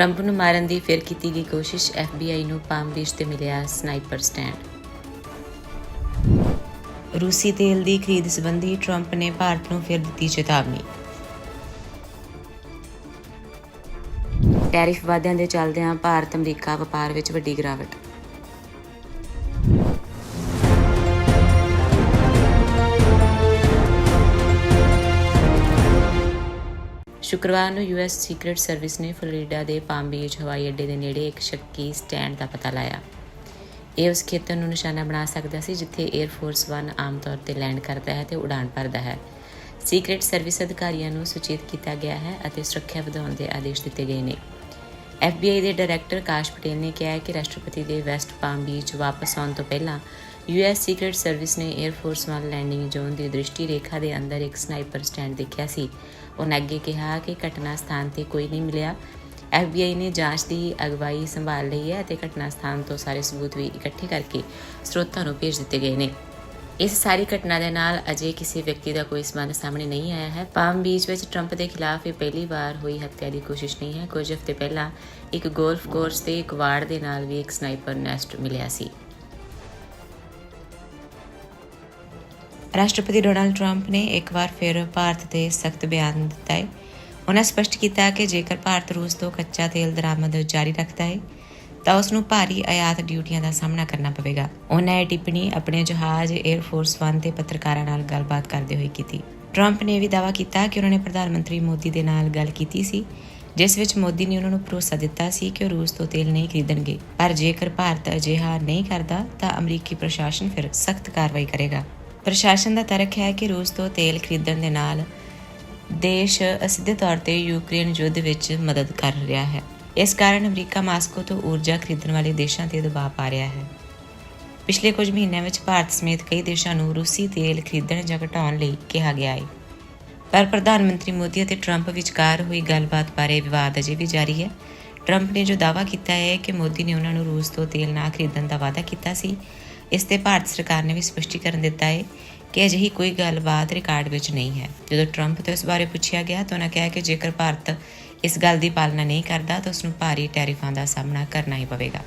Trump ਨੂੰ ਮਾਰਨ ਦੀ ਫਿਰ ਕੀਤੀ ਗਈ ਕੋਸ਼ਿਸ਼ FBI ਨੂੰ ਪਾਮ ਬੀਚ ਤੇ ਮਿਲਿਆ ਸਨਾਈਪਰ ਸਟੈਂਡ ਰੂਸੀ ਤੇਲ ਦੀ ਖਰੀਦ ਸੰਬੰਧੀ ਟਰੰਪ ਨੇ ਭਾਰਤ ਨੂੰ ਫਿਰ ਦਿੱਤੀ ਚੇਤਾਵਨੀ। ਟੈਰਿਫ ਵਾਧਿਆਂ ਦੇ ਚੱਲਦਿਆਂ ਭਾਰਤ ਅਮਰੀਕਾ ਵਪਾਰ ਵਿੱਚ ਵੱਡੀ ਗਿਰਾਵਟ। ਸ਼ੁੱਕਰਵਾਰ ਨੂੰ ਯੂਐਸ ਸੀਕ੍ਰੀਟ ਸਰਵਿਸ ਨੇ ਫਲੋਰੀਡਾ ਦੇ ਪਾਮ ਬੀਚ ਹਵਾਈ ਅੱਡੇ ਦੇ ਨੇੜੇ ਇੱਕ ਸ਼ੱਕੀ ਸਟੈਂਡ ਦਾ ਪਤਾ ਲਾਇਆ। ਇਹ ਉਸ ਖੇਤਰ ਨੂੰ ਨਿਸ਼ਾਨਾ ਬਣਾ ਸਕਦਾ ਸੀ ਜਿੱਥੇ 에ਅਰ ਫੋਰਸ 1 ਆਮ ਤੌਰ ਤੇ ਲੈਂਡ ਕਰਦਾ ਹੈ ਤੇ ਉਡਾਣ ਭਰਦਾ ਹੈ। ਸੀਕ੍ਰੀਟ ਸਰਵਿਸ ਅਧਿਕਾਰੀਆਂ ਨੂੰ ਸੁਚੇਤ ਕੀਤਾ ਗਿਆ ਹੈ ਅਤੇ ਸੁਰੱਖਿਆ ਵਧਾਉਣ ਦੇ ਆਦੇਸ਼ ਦਿੱਤੇ ਗਏ ਨੇ। FBI ਦੇ ਡਾਇਰੈਕਟਰ ਕਾਸ਼ ਪਟੇਲ ਨੇ ਕਿਹਾ ਹੈ ਕਿ ਰਾਸ਼ਟਰਪਤੀ ਦੇ ਵੈਸਟ ਪਾਮ ਬੀਚ ਵਾਪਸ ਆਉਣ ਤੋਂ ਪਹਿਲਾਂ ਯੂਐਸ ਸੀਕ੍ਰੀਟ ਸਰਵਿਸ ਨੇ 에ਅਰ ਫੋਰਸ 1 ਲੈਂਡਿੰਗ ਜ਼ੋਨ ਦੀ ਦ੍ਰਿਸ਼ਟੀ ਰੇਖਾ ਦੇ ਅੰਦਰ ਇੱਕ ਸਨਾਈਪਰ ਸਟੈਂਡ ਦੇਖਿਆ ਸੀ। ਉਹਨਾਂ ਅੱਗੇ ਕਿਹਾ ਕਿ ਘਟਨਾ ਸਥਾਨ ਤੇ ਕੋਈ ਨਹੀਂ ਮਿਲਿਆ। FBI ਨੇ ਜਾਂਚ ਦੀ ਅਗਵਾਈ ਸੰਭਾਲ ਲਈ ਹੈ ਅਤੇ ਘਟਨਾ ਸਥਾਨ ਤੋਂ ਸਾਰੇ ਸਬੂਤ ਵੀ ਇਕੱਠੇ ਕਰਕੇ ਸਰੋਤਾਂ ਨੂੰ ਭੇਜ ਦਿੱਤੇ ਗਏ ਨੇ। ਇਸ ਸਾਰੀ ਘਟਨਾ ਦੇ ਨਾਲ ਅਜੇ ਕਿਸੇ ਵਿਅਕਤੀ ਦਾ ਕੋਈ ਸਬੰਧ ਸਾਹਮਣੇ ਨਹੀਂ ਆਇਆ ਹੈ। ਪਾਮ ਬੀਚ ਵਿੱਚ ਟਰੰਪ ਦੇ ਖਿਲਾਫ ਇਹ ਪਹਿਲੀ ਵਾਰ ਹੋਈ ਹੱਤਿਆ ਦੀ ਕੋਸ਼ਿਸ਼ ਨਹੀਂ ਹੈ। ਕੁਝ ਹਫ਼ਤੇ ਪਹਿਲਾਂ ਇੱਕ ਗੋਲਫ ਕੋਰਸ ਤੇ ਇੱਕ ਵਾੜ ਦੇ ਨਾਲ ਵੀ ਇੱਕ ਸਨਾਈਪਰ ਨੈਸਟ ਮਿਲਿਆ ਸੀ। ਰਾਸ਼ਟਰਪਤੀ ਡੋਨਾਲਡ ਟਰੰਪ ਨੇ ਇੱਕ ਵਾਰ ਫਿਰ ਭਾਰਤ ਤੇ ਸਖਤ ਬਿਆਨ ਦਿੱਤਾ ਹੈ। ਉਹਨਾਂ ਸਪਸ਼ਟ ਕੀਤਾ ਕਿ ਜੇਕਰ ਭਾਰਤ ਰੂਸ ਤੋਂ ਕੱਚਾ ਤੇਲ ਦਰਾਮਦ ਜਾਰੀ ਰੱਖਦਾ ਹੈ, ਤਾਂ ਉਸ ਨੂੰ ਭਾਰੀ ਆਯਾਤ ਡਿਊਟੀਆਂ ਦਾ ਸਾਹਮਣਾ ਕਰਨਾ ਪਵੇਗਾ। ਉਹਨਾਂ ਇਹ ਟਿੱਪਣੀ ਆਪਣੇ ਜਹਾਜ਼ 에ਅਰ ਫੋਰਸ 1 ਤੇ ਪੱਤਰਕਾਰਾਂ ਨਾਲ ਗੱਲਬਾਤ ਕਰਦੇ ਹੋਏ ਕੀਤੀ। ਟਰੰਪ ਨੇ ਇਹ ਵੀ ਦਾਅਵਾ ਕੀਤਾ ਕਿ ਉਹਨਾਂ ਨੇ ਪ੍ਰਧਾਨ ਮੰਤਰੀ ਮੋਦੀ ਦੇ ਨਾਲ ਗੱਲ ਕੀਤੀ ਸੀ, ਜਿਸ ਵਿੱਚ ਮੋਦੀ ਨੇ ਉਹਨਾਂ ਨੂੰ ਭਰੋਸਾ ਦਿੱਤਾ ਸੀ ਕਿ ਉਹ ਰੂਸ ਤੋਂ ਤੇਲ ਨਹੀਂ ਖਰੀਦਣਗੇ। ਪਰ ਜੇਕਰ ਭਾਰਤ ਅਜਿਹਾ ਨਹੀਂ ਕਰਦਾ, ਤਾਂ ਅਮਰੀਕੀ ਪ੍ਰਸ਼ਾਸਨ ਫਿਰ ਸਖਤ ਕਾਰਵਾਈ ਕਰੇਗਾ। ਪ੍ਰਸ਼ਾਸਨ ਦਾ ਤਰਕ ਹੈ ਕਿ ਰੂਸ ਤੋਂ ਤੇਲ ਖਰੀਦਣ ਦੇ ਨਾਲ ਦੇਸ਼ ਅਸਿੱਧੇ ਤੌਰ ਤੇ ਯੂਕਰੇਨ ਯੁੱਧ ਵਿੱਚ ਮਦਦ ਕਰ ਰਿਹਾ ਹੈ। ਇਸ ਕਾਰਨ ਅਮਰੀਕਾ ਮਾਸਕੋ ਤੋਂ ਊਰਜਾ ਖਰੀਦਣ ਵਾਲੇ ਦੇਸ਼ਾਂ ਤੇ ਦਬਾਅ ਪਾ ਰਿਹਾ ਹੈ। ਪਿਛਲੇ ਕੁਝ ਮਹੀਨਿਆਂ ਵਿੱਚ ਭਾਰਤ ਸਮੇਤ ਕਈ ਦੇਸ਼ਾਂ ਨੂੰ ਰੂਸੀ ਤੇਲ ਖਰੀਦਣ ਜਾਂ ਘਟਾਉਣ ਲਈ ਕਿਹਾ ਗਿਆ ਹੈ। ਪਰ ਪ੍ਰਧਾਨ ਮੰਤਰੀ ਮੋਦੀ ਅਤੇ ਟਰੰਪ ਵਿਚਕਾਰ ਹੋਈ ਗੱਲਬਾਤ ਬਾਰੇ ਵਿਵਾਦ ਅਜੇ ਵੀ ਜਾਰੀ ਹੈ। ਟਰੰਪ ਨੇ ਜੋ ਦਾਅਵਾ ਕੀਤਾ ਹੈ ਕਿ ਮੋਦੀ ਨੇ ਉਹਨਾਂ ਨੂੰ ਰੂਸ ਤੋਂ ਤੇਲ ਨਾ ਖਰੀਦਣ ਦਾ ਵਾਅਦਾ ਕੀਤਾ ਸੀ ਇਸ ਤੇ ਭਾਰਤ ਸਰਕਾਰ ਨੇ ਵੀ ਸਪਸ਼ਟੀਕਰਨ ਦਿੱਤਾ ਹੈ ਕਿ ਅਜਿਹੀ ਕੋਈ ਗੱਲਬਾਤ ਰਿਕਾਰਡ ਵਿੱਚ ਨਹੀਂ ਹੈ। ਜਦੋਂ ਟਰੰਪ ਤੋਂ ਇਸ ਬਾਰੇ ਪੁੱਛਿਆ ਗਿਆ ਤਾਂ ਉਹਨਾਂ ਕਿਹਾ ਕਿ ਜੇਕਰ ਭਾਰਤ ਇਸ ਗੱਲ ਦੀ ਪਾਲਣਾ ਨਹੀਂ ਕਰਦਾ ਤਾਂ ਉਸ ਨੂੰ ਭਾਰੀ ਟੈਰਿਫਾਂ ਦਾ ਸਾਹਮਣਾ ਕਰਨਾ ਹੀ ਪਵੇਗਾ।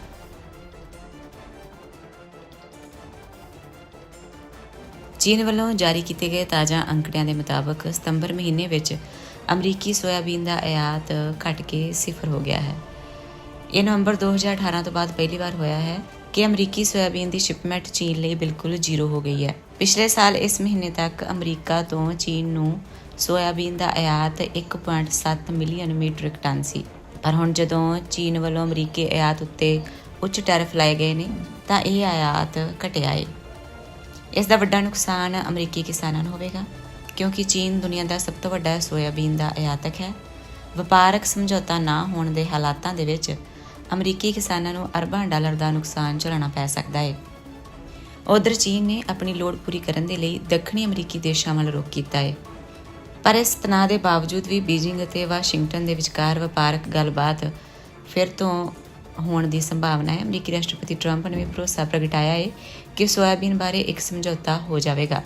ਚੀਨ ਵੱਲੋਂ ਜਾਰੀ ਕੀਤੇ ਗਏ ਤਾਜ਼ਾ ਅੰਕੜਿਆਂ ਦੇ ਮੁਤਾਬਕ ਸਤੰਬਰ ਮਹੀਨੇ ਵਿੱਚ ਅਮਰੀਕੀ ਸੋਇਆਬੀਨ ਦਾ ਆਯਾਤ ਘਟ ਕੇ ਸਿਫਰ ਹੋ ਗਿਆ ਹੈ। ਇਹ ਨਵੰਬਰ 2018 ਤੋਂ ਬਾਅਦ ਪਹਿਲੀ ਵਾਰ ਹੋਇਆ ਹੈ। ਕਿ ਅਮਰੀਕੀ ਸੋਇਆਬੀਨ ਦੀ ਸ਼ਿਪਮੈਂਟ ਚੀਨ ਲਈ ਬਿਲਕੁਲ ਜ਼ੀਰੋ ਹੋ ਗਈ ਹੈ। ਪਿਛਲੇ ਸਾਲ ਇਸ ਮਹੀਨੇ ਤੱਕ ਅਮਰੀਕਾ ਤੋਂ ਚੀਨ ਨੂੰ ਸੋਇਆਬੀਨ ਦਾ ਆਯਾਤ 1.7 ਮਿਲੀਅਨ ਮੀਟ੍ਰਿਕ ਟਨ ਸੀ। ਪਰ ਹੁਣ ਜਦੋਂ ਚੀਨ ਵੱਲੋਂ ਅਮਰੀਕੀ ਆਯਾਤ ਉੱਤੇ ਉੱਚ ਟੈਰਿਫ ਲਾਏ ਗਏ ਨੇ, ਤਾਂ ਇਹ ਆਯਾਤ ਘਟਿਆ ਹੈ ਇਸ ਦਾ ਵੱਡਾ ਨੁਕਸਾਨ ਅਮਰੀਕੀ ਕਿਸਾਨਾਂ ਨੂੰ ਹੋਵੇਗਾ, ਕਿਉਂਕਿ ਚੀਨ ਦੁਨੀਆ ਦਾ ਸਭ ਤੋਂ ਵੱਡਾ ਸੋਇਆਬੀਨ ਦਾ ਆਯਾਤਕ ਹੈ। ਵਪਾਰਕ ਸਮਝੌਤਾ ਨਾ ਹੋਣ ਦੇ ਹਾਲਾਤਾਂ ਦੇ ਵਿੱਚ ਅਮਰੀਕੀ ਕਿਸਾਨਾਂ ਨੂੰ ਅਰਬਾਂ ਡਾਲਰ ਦਾ ਨੁਕਸਾਨ ਝੱਲਣਾ ਪੈ ਸਕਦਾ ਹੈ ਉਧਰ ਚੀਨ ਨੇ ਆਪਣੀ ਲੋੜ ਪੂਰੀ ਕਰਨ ਦੇ ਲਈ ਦੱਖਣੀ ਅਮਰੀਕੀ ਦੇਸ਼ਾਂ ਵੱਲ ਰੁਖ ਕੀਤਾ ਹੈ ਪਰ ਇਸ ਤਣਾਅ ਦੇ ਬਾਵਜੂਦ ਵੀ ਬੀਜਿੰਗ ਅਤੇ ਵਾਸ਼ਿੰਗਟਨ ਦੇ ਵਿਚਕਾਰ ਵਪਾਰਕ ਗੱਲਬਾਤ ਫਿਰ ਤੋਂ ਹੋਣ ਦੀ ਸੰਭਾਵਨਾ ਹੈ। ਅਮਰੀਕੀ ਰਾਸ਼ਟਰਪਤੀ ਟਰੰਪ ਨੇ ਵੀ ਭਰੋਸਾ ਪ੍ਰਗਟਾਇਆ ਹੈ ਕਿ ਸੋਇਆਬੀਨ ਬਾਰੇ ਇੱਕ ਸਮਝੌਤਾ ਹੋ ਜਾਵੇਗਾ।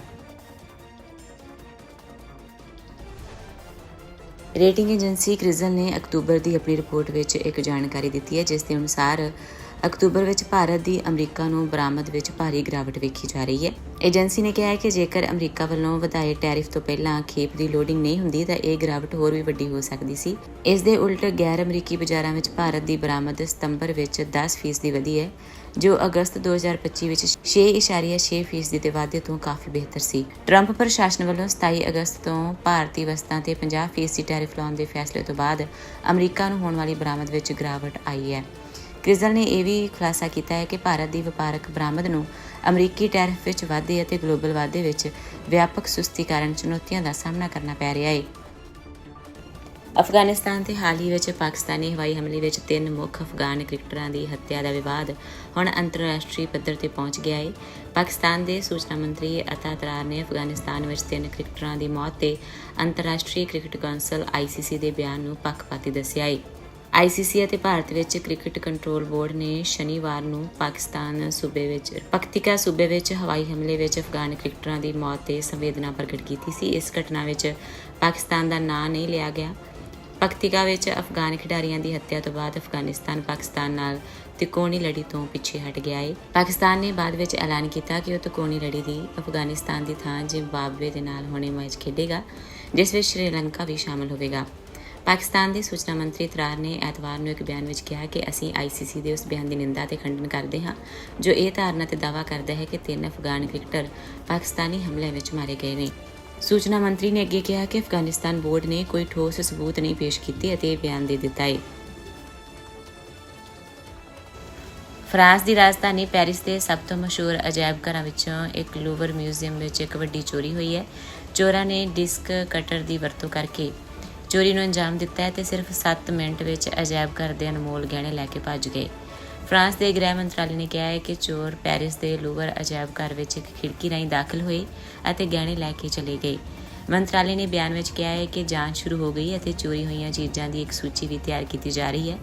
ਰੇਟਿੰਗ ਏਜੰਸੀ ਕ੍ਰਿਜ਼ਲ ਨੇ ਅਕਤੂਬਰ ਦੀ ਆਪਣੀ ਰਿਪੋਰਟ ਵਿੱਚ ਇੱਕ ਜਾਣਕਾਰੀ ਦਿੱਤੀ ਹੈ, ਜਿਸ ਦੇ ਅਨੁਸਾਰ ਅਕਤੂਬਰ ਵਿੱਚ ਭਾਰਤ ਦੀ ਅਮਰੀਕਾ ਨੂੰ ਬਰਾਮਦ ਵਿੱਚ ਭਾਰੀ ਗਿਰਾਵਟ ਵੇਖੀ ਜਾ ਰਹੀ ਹੈ। ਏਜੰਸੀ ਨੇ ਕਿਹਾ ਹੈ ਕਿ ਜੇਕਰ ਅਮਰੀਕਾ ਵੱਲੋਂ ਵਧਾਏ ਟੈਰਿਫ ਤੋਂ ਪਹਿਲਾਂ ਖੇਪ ਦੀ ਲੋਡਿੰਗ ਨਹੀਂ ਹੁੰਦੀ, ਤਾਂ ਇਹ ਗਿਰਾਵਟ ਹੋਰ ਵੀ ਵੱਡੀ ਹੋ ਸਕਦੀ ਸੀ। ਇਸ ਦੇ ਉਲਟ ਗੈਰ ਅਮਰੀਕੀ ਬਾਜ਼ਾਰਾਂ ਵਿੱਚ ਭਾਰਤ ਦੀ ਬਰਾਮਦ ਸਤੰਬਰ ਵਿੱਚ 10% ਦੀ ਵਧੀ ਹੈ, ਜੋ ਅਗਸਤ 2025 ਵਿੱਚ 6.6% ਦੇ ਵਾਧੇ ਤੋਂ ਕਾਫੀ ਬਿਹਤਰ ਸੀ। ਟਰੰਪ ਪ੍ਰਸ਼ਾਸਨ ਵੱਲੋਂ 27 ਅਗਸਤ ਤੋਂ ਭਾਰਤੀ ਵਸਤਾਂ ਤੇ 50% ਟੈਰਿਫ ਲਾਉਣ ਦੇ ਫੈਸਲੇ ਤੋਂ ਬਾਅਦ ਅਮਰੀਕਾ ਨੂੰ ਹੋਣ ਵਾਲੀ ਬਰਾਮਦ ਵਿੱਚ ਗਿਰਾਵਟ ਆਈ ਹੈ। ਕ੍ਰਿਜ਼ਲ ਨੇ ਇਹ ਵੀ ਖੁਲਾਸਾ ਕੀਤਾ ਹੈ ਕਿ ਭਾਰਤ ਦੀ ਵਪਾਰਕ ਬਰਾਮਦ ਨੂੰ ਅਮਰੀਕੀ ਟੈਰਿਫ ਵਿੱਚ ਵਾਧੇ ਅਤੇ ਗਲੋਬਲ ਵਾਧੇ ਵਿੱਚ ਵਿਆਪਕ ਸੁਸਤੀ ਕਾਰਨ ਚੁਣੌਤੀਆਂ ਦਾ ਸਾਹਮਣਾ ਕਰਨਾ ਪੈ ਰਿਹਾ ਹੈ। ਅਫਗਾਨਿਸਤਾਨ ਤੇ ਹਾਲ ਹੀ ਵਿੱਚ ਪਾਕਿਸਤਾਨੀ ਹਵਾਈ ਹਮਲੇ ਵਿੱਚ ਤਿੰਨ ਮੁੱਖ ਅਫਗਾਨ ਕ੍ਰਿਕਟਰਾਂ ਦੀ ਹੱਤਿਆ ਦਾ ਵਿਵਾਦ ਹੁਣ ਅੰਤਰਰਾਸ਼ਟਰੀ ਪੱਧਰ ਤੇ ਪਹੁੰਚ ਗਿਆ ਹੈ। ਪਾਕਿਸਤਾਨ ਦੇ ਸੂਚਨਾ ਮੰਤਰੀ ਅਤਾ ਤਰਾਰ ਨੇ ਅਫਗਾਨਿਸਤਾਨ ਵਿੱਚ ਤਿੰਨ ਕ੍ਰਿਕਟਰਾਂ ਦੀ ਮੌਤ ਤੇ ਅੰਤਰਰਾਸ਼ਟਰੀ ਕ੍ਰਿਕਟ ਕੌਂਸਲ ICC ਦੇ ਬਿਆਨ ਨੂੰ ਪੱਖਪਾਤੀ ਦੱਸਿਆ ਹੈ। ICC ਅਤੇ ਭਾਰਤ ਵਿੱਚ ਕ੍ਰਿਕਟ ਕੰਟਰੋਲ ਬੋਰਡ ਨੇ ਸ਼ਨੀਵਾਰ ਨੂੰ ਪਾਕਿਸਤਾਨ ਸੂਬੇ ਵਿੱਚ, ਪਖਤਿਕਾ ਸੂਬੇ ਵਿੱਚ ਹਵਾਈ ਹਮਲੇ ਵਿੱਚ ਅਫਗਾਨ ਕ੍ਰਿਕਟਰਾਂ ਦੀ ਮੌਤ ਤੇ ਸੰਵੇਦਨਾ ਪ੍ਰਗਟ ਕੀਤੀ ਸੀ। ਇਸ ਘਟਨਾ ਵਿੱਚ ਪਾਕਿਸਤਾਨ ਦਾ ਨਾਂ ਨਹੀਂ ਲਿਆ ਗਿਆ। ਪਖਤਿਕਾ ਵਿੱਚ ਅਫਗਾਨ ਖਿਡਾਰੀਆਂ ਦੀ ਹੱਤਿਆ ਤੋਂ ਬਾਅਦ ਅਫਗਾਨਿਸਤਾਨ ਪਾਕਿਸਤਾਨ ਨਾਲ ਤਿਕੋਣੀ ਲੜੀ ਤੋਂ ਪਿੱਛੇ ਹਟ ਗਿਆ ਹੈ ਪਾਕਿਸਤਾਨ ਨੇ ਬਾਅਦ ਵਿੱਚ ਐਲਾਨ ਕੀਤਾ ਕਿ ਉਹ ਤਿਕੋਣੀ ਲੜੀ ਦੀ ਅਫਗਾਨਿਸਤਾਨ ਦੀ ਥਾਂ ਜ਼ਿੰਬਾਬਵੇ ਦੇ ਨਾਲ ਹੋਣੇ ਮੈਚ ਖੇਡੇਗਾ, ਜਿਸ ਵਿੱਚ ਸ਼੍ਰੀਲੰਕਾ ਵੀ ਸ਼ਾਮਲ ਹੋਵੇਗਾ। ਪਾਕਿਸਤਾਨ ਦੇ ਸੂਚਨਾ ਮੰਤਰੀ ਤਰਾਰ ਨੇ ਐਤਵਾਰ ਨੂੰ ਇੱਕ ਬਿਆਨ ਵਿੱਚ ਕਿਹਾ ਕਿ ਅਸੀਂ ਆਈਸੀਸੀ ਦੇ ਉਸ ਬਿਆਨ ਦੀ ਨਿੰਦਾ ਤੇ ਖੰਡਨ ਕਰਦੇ ਹਾਂ, ਜੋ ਇਹ ਧਾਰਨਾ ਤੇ ਦਾਅਵਾ ਕਰਦਾ ਹੈ ਕਿ ਤਿੰਨ ਅਫਗਾਨ ਕ੍ਰਿਕਟਰ ਪਾਕਿਸਤਾਨੀ ਹਮਲੇ ਵਿੱਚ ਮਾਰੇ ਗਏ ਨੇ। ਸੂਚਨਾ ਮੰਤਰੀ ਨੇ ਅੱਗੇ ਕਿਹਾ ਕਿ ਅਫਗਾਨਿਸਤਾਨ ਬੋਰਡ ਨੇ ਕੋਈ ਠੋਸ ਸਬੂਤ ਨਹੀਂ ਪੇਸ਼ ਕੀਤੇ ਅਤੇ ਇਹ ਬਿਆਨ ਦੇ ਦਿੱਤਾ ਹੈ ਫਰਾਂਸ ਦੀ ਰਾਜਧਾਨੀ ਪੈਰਿਸ ਦੇ ਸਭ ਤੋਂ ਮਸ਼ਹੂਰ ਅਜਾਇਬ ਘਰਾਂ ਵਿੱਚੋਂ ਇੱਕ ਲੂਵਰ ਮਿਊਜ਼ੀਅਮ ਵਿੱਚ ਇੱਕ ਵੱਡੀ ਚੋਰੀ ਹੋਈ ਹੈ। ਚੋਰਾਂ ਨੇ ਡਿਸਕ ਕਟਰ ਦੀ ਵਰਤੋਂ ਕਰਕੇ ਚੋਰੀ ਨੂੰ ਅੰਜਾਮ ਦਿੱਤਾ ਹੈ ਤੇ ਸਿਰਫ 7 ਮਿੰਟ ਵਿੱਚ ਅਜਾਇਬ ਘਰ ਦੇ ਅਨਮੋਲ ਗਹਿਣੇ ਲੈ ਕੇ ਭੱਜ ਗਏ। ਫਰਾਂਸ ਦੇ ਗ੍ਰਹਿ ਮੰਤਰਾਲੇ ਨੇ ਕਿਹਾ ਹੈ ਕਿ ਚੋਰ ਪੈਰਿਸ ਦੇ ਲੂਵਰ ਅਜਾਇਬ ਘਰ ਵਿੱਚ ਇੱਕ ਖਿੜਕੀ ਰਾਹੀਂ ਦਾਖਲ ਹੋਏ ਅਤੇ ਗਹਿਣੇ ਲੈ ਕੇ ਚਲੇ ਗਏ। ਮੰਤਰਾਲੇ ਨੇ ਬਿਆਨ ਵਿੱਚ ਕਿਹਾ ਹੈ ਕਿ ਜਾਂਚ ਸ਼ੁਰੂ ਹੋ ਗਈ ਹੈ ਅਤੇ ਚੋਰੀ ਹੋਈਆਂ ਚੀਜ਼ਾਂ ਦੀ ਇੱਕ ਸੂਚੀ ਵੀ ਤਿਆਰ ਕੀਤੀ ਜਾ ਰਹੀ ਹੈ।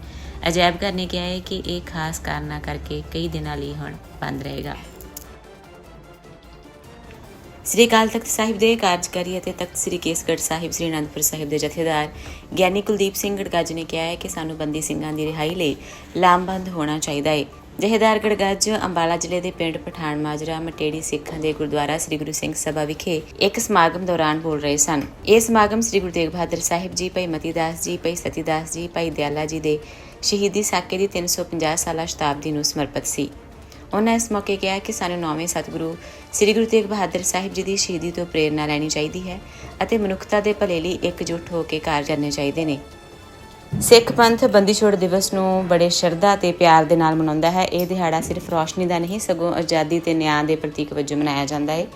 ਅਜਾਇਬ ਘਰ ਨੇ ਕਿਹਾ ਹੈ ਕਿ ਇਹ ਖਾਸ ਕਾਰਨਾਂ ਕਰਕੇ ਕਈ ਦਿਨਾਂ ਲਈ ਹੁਣ ਬੰਦ ਰਹੇਗਾ। ਸ੍ਰੀ ਅਕਾਲ ਤਖਤ ਸਾਹਿਬ ਦੇ ਕਾਰਜਕਾਰੀ ਅਤੇ ਤਖਤ ਸ੍ਰੀ ਕੇਸਗੜ੍ਹ ਸਾਹਿਬ, ਸ੍ਰੀ ਅਨੰਦਪੁਰ ਸਾਹਿਬ ਦੇ ਜਥੇਦਾਰ ਗਿਆਨੀ ਕੁਲਦੀਪ ਸਿੰਘ ਗੜਗੱਜ ਨੇ ਕਿਹਾ ਹੈ ਕਿ ਸਾਨੂੰ ਬੰਦੀ ਸਿੰਘਾਂ ਦੀ ਰਿਹਾਈ ਲਈ ਲਾਮਬੰਦ ਹੋਣਾ ਚਾਹੀਦਾ ਹੈ। ਜਥੇਦਾਰ ਗੜਗੱਜ ਅੰਬਾਲਾ ਜ਼ਿਲ੍ਹੇ ਦੇ ਪਿੰਡ ਪਠਾਨ ਮਾਜਰਾ ਮਟੇੜੀ ਸਿੱਖਾਂ ਦੇ ਗੁਰਦੁਆਰਾ ਸ੍ਰੀ ਗੁਰੂ ਸਿੰਘ ਸਭਾ ਵਿਖੇ ਇੱਕ ਸਮਾਗਮ ਦੌਰਾਨ ਬੋਲ ਰਹੇ ਸਨ। ਇਹ ਸਮਾਗਮ ਸ੍ਰੀ ਗੁਰੂ ਤੇਗ ਬਹਾਦਰ ਸਾਹਿਬ ਜੀ, ਭਾਈ ਮਤੀ ਦਾਸ ਜੀ, ਭਾਈ ਸਤੀ ਦਾਸ ਜੀ, ਭਾਈ ਦਿਆਲਾ ਜੀ ਦੇ ਸ਼ਹੀਦੀ ਸਾਕੇ ਦੀ 350 ਸਾਲਾ ਸ਼ਤਾਬਦੀ ਨੂੰ ਸਮਰਪਿਤ ਸੀ। ਉਹਨਾਂ ਇਸ ਮੌਕੇ ਕਿਹਾ ਕਿ ਸਾਨੂੰ ਨੌਵੇਂ ਸਤਿਗੁਰੂ ਸ੍ਰੀ ਗੁਰੂ ਤੇਗ ਬਹਾਦਰ ਸਾਹਿਬ ਜੀ ਦੀ ਸ਼ਹੀਦੀ ਤੋਂ ਪ੍ਰੇਰਣਾ ਲੈਣੀ ਚਾਹੀਦੀ ਹੈ ਅਤੇ ਮਨੁੱਖਤਾ ਦੇ ਭਲੇ ਲਈ ਇਕਜੁੱਟ ਹੋ ਕੇ ਕਾਰਜ ਕਰਨੇ ਚਾਹੀਦੇ ਨੇ। ਸਿੱਖ ਪੰਥ ਬੰਦੀ ਛੋੜ ਦਿਵਸ ਨੂੰ ਬੜੇ ਸ਼ਰਧਾ ਤੇ ਪਿਆਰ ਦੇ ਨਾਲ ਮਨਾਉਂਦਾ ਹੈ। ਇਹ ਦਿਹਾੜਾ ਸਿਰਫ ਰੋਸ਼ਨੀ ਦਾ ਨਹੀਂ, ਸਗੋਂ ਆਜ਼ਾਦੀ ਤੇ ਨਿਆਂ ਦੇ ਪ੍ਰਤੀਕ ਵਜੋਂ ਮਨਾਇਆ ਜਾਂਦਾ ਹੈ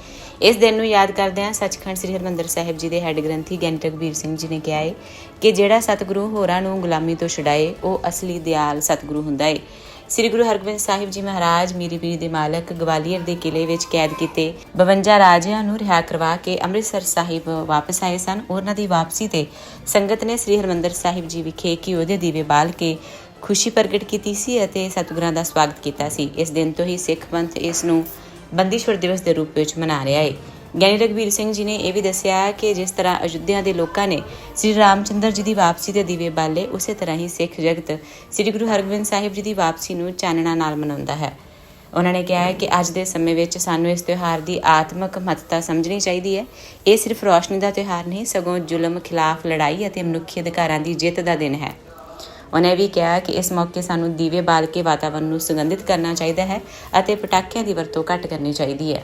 ਇਸ ਦਿਨ ਨੂੰ ਯਾਦ ਕਰਦਿਆਂ ਸੱਚਖੰਡ ਸ੍ਰੀ ਹਰਿਮੰਦਰ ਸਾਹਿਬ ਜੀ ਦੇ ਹੈੱਡ ਗ੍ਰੰਥੀ ਗਿਆਨੀ ਰਘਬੀਰ ਸਿੰਘ ਜੀ ਨੇ ਕਿਹਾ ਹੈ ਕਿ ਜਿਹੜਾ ਸਤਿਗੁਰੂ ਹੋਰਾਂ ਨੂੰ ਗੁਲਾਮੀ ਤੋਂ ਛੁਡਾਏ, ਉਹ ਅਸਲੀ ਦਿਆਲ ਸਤਿਗੁਰੂ ਹੁੰਦਾ ਹੈ ਸ੍ਰੀ ਗੁਰੂ ਹਰਗੋਬਿੰਦ ਸਾਹਿਬ ਜੀ ਮਹਾਰਾਜ, ਮੀਰੀ ਪੀਰੀ ਦੇ ਮਾਲਕ, ਗਵਾਲੀਅਰ ਦੇ ਕਿਲੇ ਵਿੱਚ ਕੈਦ ਕੀਤੇ 52 ਰਾਜਿਆਂ ਨੂੰ ਰਿਹਾ ਕਰਵਾ ਕੇ ਅੰਮ੍ਰਿਤਸਰ ਸਾਹਿਬ ਵਾਪਸ ਆਏ ਸਨ। ਉਹਨਾਂ ਦੀ ਵਾਪਸੀ ਤੇ ਸੰਗਤ ਨੇ ਸ੍ਰੀ ਹਰਮੰਦਰ ਸਾਹਿਬ ਜੀ ਵਿਖੇ ਘਿਓ ਦੇ ਦੀਵੇ ਬਾਲ ਕੇ ਖੁਸ਼ੀ ਪ੍ਰਗਟ ਕੀਤੀ ਸੀ ਅਤੇ ਸਤਿਗੁਰਾਂ ਦਾ ਸਵਾਗਤ ਕੀਤਾ ਸੀ। ਇਸ ਦਿਨ ਤੋਂ ਹੀ ਸਿੱਖ ਪੰਥ ਇਸ ਨੂੰ ਬੰਦੀਸ਼ਵਰ ਦਿਵਸ ਦੇ ਰੂਪ ਵਿੱਚ ਮਨਾ ਰਿਹਾ ਹੈ ਗਿਆਨੀ ਰਘਬੀਰ ਸਿੰਘ ਜੀ ਨੇ ਇਹ ਵੀ ਦੱਸਿਆ ਕਿ ਜਿਸ ਤਰ੍ਹਾਂ ਅਯੁੱਧਿਆ ਦੇ ਲੋਕਾਂ ਨੇ ਸ੍ਰੀ ਰਾਮਚੰਦਰ ਜੀ ਦੀ ਵਾਪਸੀ ਦੇ ਦੀਵੇ ਬਾਲੇ, ਉਸੇ ਤਰ੍ਹਾਂ ਹੀ ਸਿੱਖ ਜਗਤ ਸ੍ਰੀ ਗੁਰੂ ਹਰਗੋਬਿੰਦ ਸਾਹਿਬ ਜੀ ਦੀ ਵਾਪਸੀ ਨੂੰ ਚਾਨਣਾ ਨਾਲ ਮਨਾਉਂਦਾ ਹੈ। ਉਹਨਾਂ ਨੇ ਕਿਹਾ ਹੈ ਕਿ ਅੱਜ ਦੇ ਸਮੇਂ ਵਿੱਚ ਸਾਨੂੰ ਇਸ ਤਿਉਹਾਰ ਦੀ ਆਤਮਿਕ ਮਹੱਤਤਾ ਸਮਝਣੀ ਚਾਹੀਦੀ ਹੈ। ਇਹ ਸਿਰਫ ਰੋਸ਼ਨੀ ਦਾ ਤਿਉਹਾਰ ਨਹੀਂ, ਸਗੋਂ ਜ਼ੁਲਮ ਖਿਲਾਫ ਲੜਾਈ ਅਤੇ ਮਨੁੱਖੀ ਅਧਿਕਾਰਾਂ ਦੀ ਜਿੱਤ ਦਾ ਦਿਨ ਹੈ। ਉਹਨੇ ਵੀ ਕਿਹਾ ਕਿ ਇਸ ਮੌਕੇ ਸਾਨੂੰ ਦੀਵੇ ਬਾਲ ਕੇ ਵਾਤਾਵਰਣ ਨੂੰ ਸੁਗੰਧਿਤ ਕਰਨਾ ਚਾਹੀਦਾ ਹੈ ਅਤੇ ਪਟਾਕਿਆਂ ਦੀ ਵਰਤੋਂ ਘੱਟ ਕਰਨੀ ਚਾਹੀਦੀ ਹੈ।